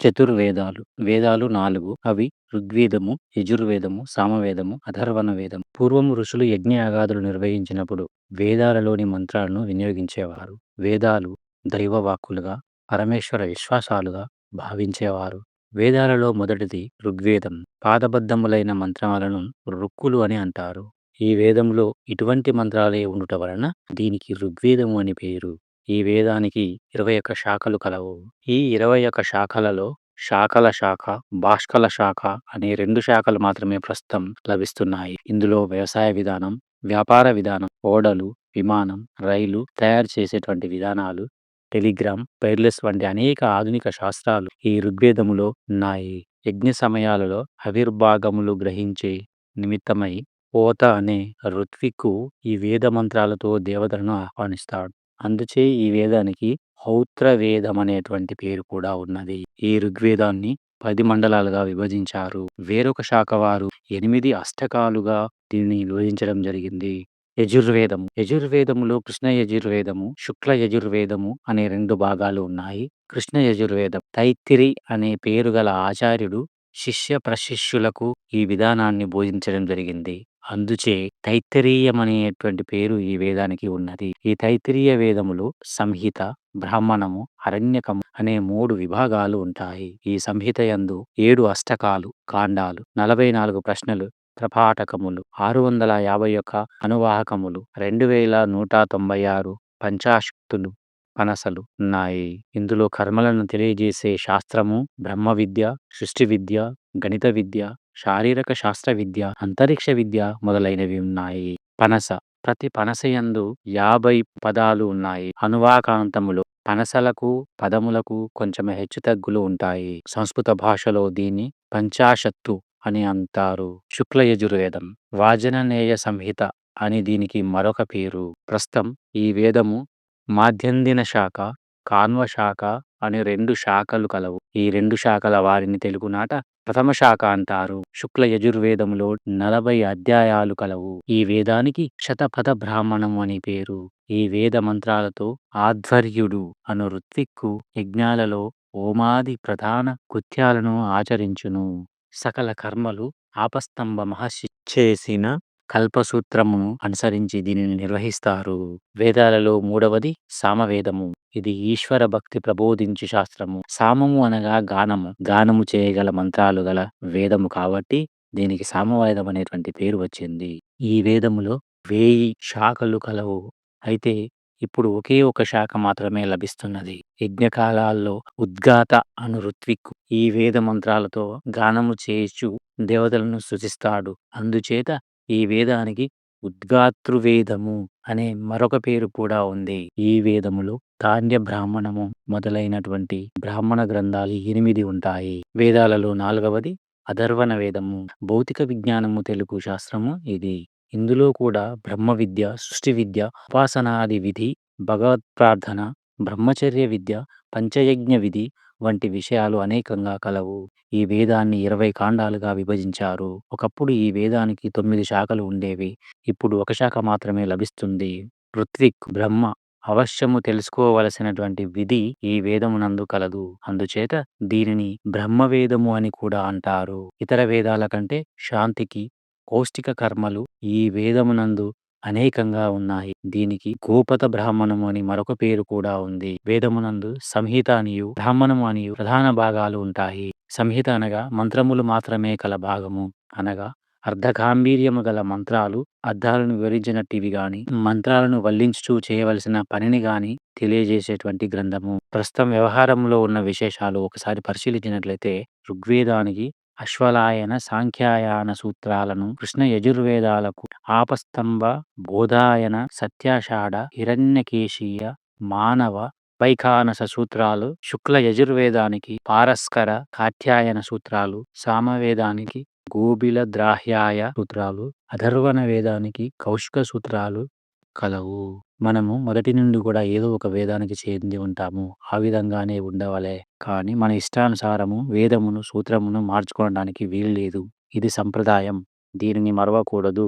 చతుర్వేదాలు. వేదాలు నాలుగు. అవి ఋగ్వేదము యజుర్వేదము సామవేదము అథర్వణ వేదము. పూర్వం ఋషులు యజ్ఞయాగాదులు నిర్వహించినప్పుడు వేదాలలోని మంత్రాలను వినియోగించేవారు. వేదాలు దైవవాక్కులుగా పరమేశ్వర విశ్వాసాలుగా భావించేవారు. వేదాలలో మొదటిది ఋగ్వేదం. పాదబద్ధములైన మంత్రాలను రుక్కులు అని అంటారు. ఈ వేదంలో ఇటువంటి మంత్రాలే ఉండుట వలన దీనికి ఋగ్వేదము అని పేరు. ఈ వేదానికి ఇరవై ఒక్క శాఖలు కలవు. ఈ ఇరవై ఒక్క శాఖలలో శాఖల శాఖ భాష్కల శాఖ అనే రెండు శాఖలు మాత్రమే ప్రస్తుతం లభిస్తున్నాయి. ఇందులో వ్యవసాయ విధానం వ్యాపార విధానం ఓడలు విమానం రైలు తయారు చేసేటువంటి విధానాలు టెలిగ్రామ్ వైర్లెస్ వంటి అనేక ఆధునిక శాస్త్రాలు ఈ ఋగ్వేదములో ఉన్నాయి. యజ్ఞ సమయాలలో ఆవిర్భాగములు గ్రహించే నిమిత్తమై ఓత అనే ఋత్విక్కు ఈ వేద మంత్రాలతో దేవతలను ఆహ్వానిస్తాడు. అందుచే ఈ వేదానికి హౌత్ర వేదం అనేటువంటి పేరు కూడా ఉన్నది. ఈ ఋగ్వేదాన్ని పది మండలాలుగా విభజించారు. వేరొక శాఖ వారు ఎనిమిది అష్టకాలుగా దీనిని విభజించడం జరిగింది. యజుర్వేదము యజుర్వేదములో కృష్ణ యజుర్వేదము శుక్ల యజుర్వేదము అనే రెండు భాగాలు ఉన్నాయి. కృష్ణ యజుర్వేదం. తైత్తిరి అనే పేరు గల ఆచార్యుడు శిష్య ప్రశిష్యులకు ఈ విధానాన్ని బోధించడం జరిగింది. అందుచే తైత్తరీయం అనేటువంటి పేరు ఈ వేదానికి ఉన్నది. ఈ తైత్తరీయ వేదములో సంహిత బ్రాహ్మణము అరణ్యకము అనే మూడు విభాగాలు ఉంటాయి. ఈ సంహిత యందు ఏడు అష్టకాలు కాండాలు నలభై నాలుగు ప్రశ్నలు ప్రపాఠకములు ఆరు వందల యాభై ఒక్క అనువాహకములు రెండు వేల నూట తొంభై ఆరు పంచాశక్తులు పనసలు ఉన్నాయి. ఇందులో కర్మలను తెలియజేసే శాస్త్రము బ్రహ్మ విద్య సృష్టి విద్య గణిత విద్య శారీరక శాస్త్ర విద్య అంతరిక్ష విద్య మొదలైనవి ఉన్నాయి. పనస ప్రతి పనసయందు యాభై పదాలు ఉన్నాయి. అనువాకాంతములు పనసలకు పదములకు కొంచెం హెచ్చుతగ్గులు ఉంటాయి. సంస్కృత భాషలో దీన్ని పంచాశత్తు అని అంటారు. శుక్ల యజుర్వేదం వాజననేయ సంహిత అని దీనికి మరొక పేరు. ప్రస్తుతం ఈ వేదము మాధ్యందిన శాఖ కాన్వ శాఖ అని రెండు శాఖలు కలవు. ఈ రెండు శాఖల వారిని తెలుగునాట ప్రథమ శాఖ అంటారు. శుక్ల యజుర్వేదములో నలభై అధ్యాయాలు కలవు. ఈ వేదానికి శతపథ బ్రాహ్మణం అని పేరు. ఈ వేద మంత్రాలతో ఆధ్వర్యుడు అను ఋత్విక్కు యజ్ఞాలలో ఓమాది ప్రధాన కృత్యాలను ఆచరించును. సకల కర్మలు ఆపస్తంభ మహర్షి చేసిన కల్పసూత్రమును అనుసరించి దీనిని నిర్వహిస్తారు. వేదాలలో మూడవది సామవేదము. ఇది ఈశ్వర భక్తి ప్రబోధించు శాస్త్రము. సామము అనగా గానము. గానము చేయగల మంత్రాలు గల వేదము కాబట్టి దీనికి సామవేదం అనేటువంటి పేరు వచ్చింది. ఈ వేదములో వేయి శాఖలు కలవు. అయితే ఇప్పుడు ఒకే ఒక శాఖ మాత్రమే లభిస్తున్నది. యజ్ఞకాలాల్లో ఉద్గాత అను ఋత్విక్కు ఈ వేద మంత్రాలతో గానము చేయిచు దేవతలను సృజిస్తాడు. అందుచేత ఈ వేదానికి ఉద్గాతృవేదము అనే మరొక పేరు కూడా ఉంది. ఈ వేదములో ధాన్య బ్రాహ్మణము మొదలైనటువంటి బ్రాహ్మణ గ్రంథాలు ఎనిమిది ఉంటాయి. వేదాలలో నాలుగవది అధర్వణ వేదము భౌతిక విజ్ఞానము తెలుగు శాస్త్రము ఇది. ఇందులో కూడా బ్రహ్మ విద్య సృష్టి విద్య ఉపాసనాది విధి భగవత్ ప్రార్థన బ్రహ్మచర్య విద్య పంచయజ్ఞ విధి వంటి విషయాలు అనేకంగా కలవు. ఈ వేదాన్ని ఇరవై కాండాలుగా విభజించారు. ఒకప్పుడు ఈ వేదానికి తొమ్మిది శాఖలు ఉండేవి. ఇప్పుడు ఒక శాఖ మాత్రమే లభిస్తుంది. ఋత్విక్ బ్రహ్మ అవశ్యము తెలుసుకోవలసినటువంటి విధి ఈ వేదమునందు కలదు. అందుచేత దీనిని బ్రహ్మవేదము అని కూడా అంటారు. ఇతర వేదాల కంటే శాంతికి పౌష్టిక కర్మలు ఈ వేదమునందు అనేకంగా ఉన్నాయి. దీనికి గోపత బ్రాహ్మణము అని మరొక పేరు కూడా ఉంది. వేదమునందు సంహిత అనియు బ్రాహ్మణము అనియు ప్రధాన భాగాలు ఉంటాయి. సంహిత అనగా మంత్రములు మాత్రమే కల భాగము. అనగా అర్ధగాంభీర్యము గల మంత్రాలు అర్థాలను వివరించినట్టివి గాని మంత్రాలను వల్లించుచూ చేయవలసిన పనిని గాని తెలియజేసేటువంటి గ్రంథము. ప్రస్తుతం వ్యవహారంలో ఉన్న విశేషాలు ఒకసారి పరిశీలించినట్లయితే ఋగ్వేదానికి అశ్వలాయన సాంఖ్యాయన సూత్రాలను కృష్ణ యజుర్వేదాలకు ఆపస్తంభ బోధాయన సత్యాషాఢ హిరణ్యకేశీయ మానవ వైఖానస సూత్రాలు శుక్ల యజుర్వేదానికి పారస్కర కాత్యాయన సూత్రాలు సామవేదానికి గోబిల ద్రాహ్యాయ సూత్రాలు అధర్వణ వేదానికి కౌశిక సూత్రాలు కలవు. మనము మొదటి నుండి కూడా ఏదో ఒక వేదానికి చెంది ఉంటాము. ఆ విధంగానే ఉండవలే. కానీ మన ఇష్టానుసారము వేదమును సూత్రమును మార్చుకోవడానికి వీలు లేదు. ఇది సంప్రదాయం. దీనిని మరవకూడదు.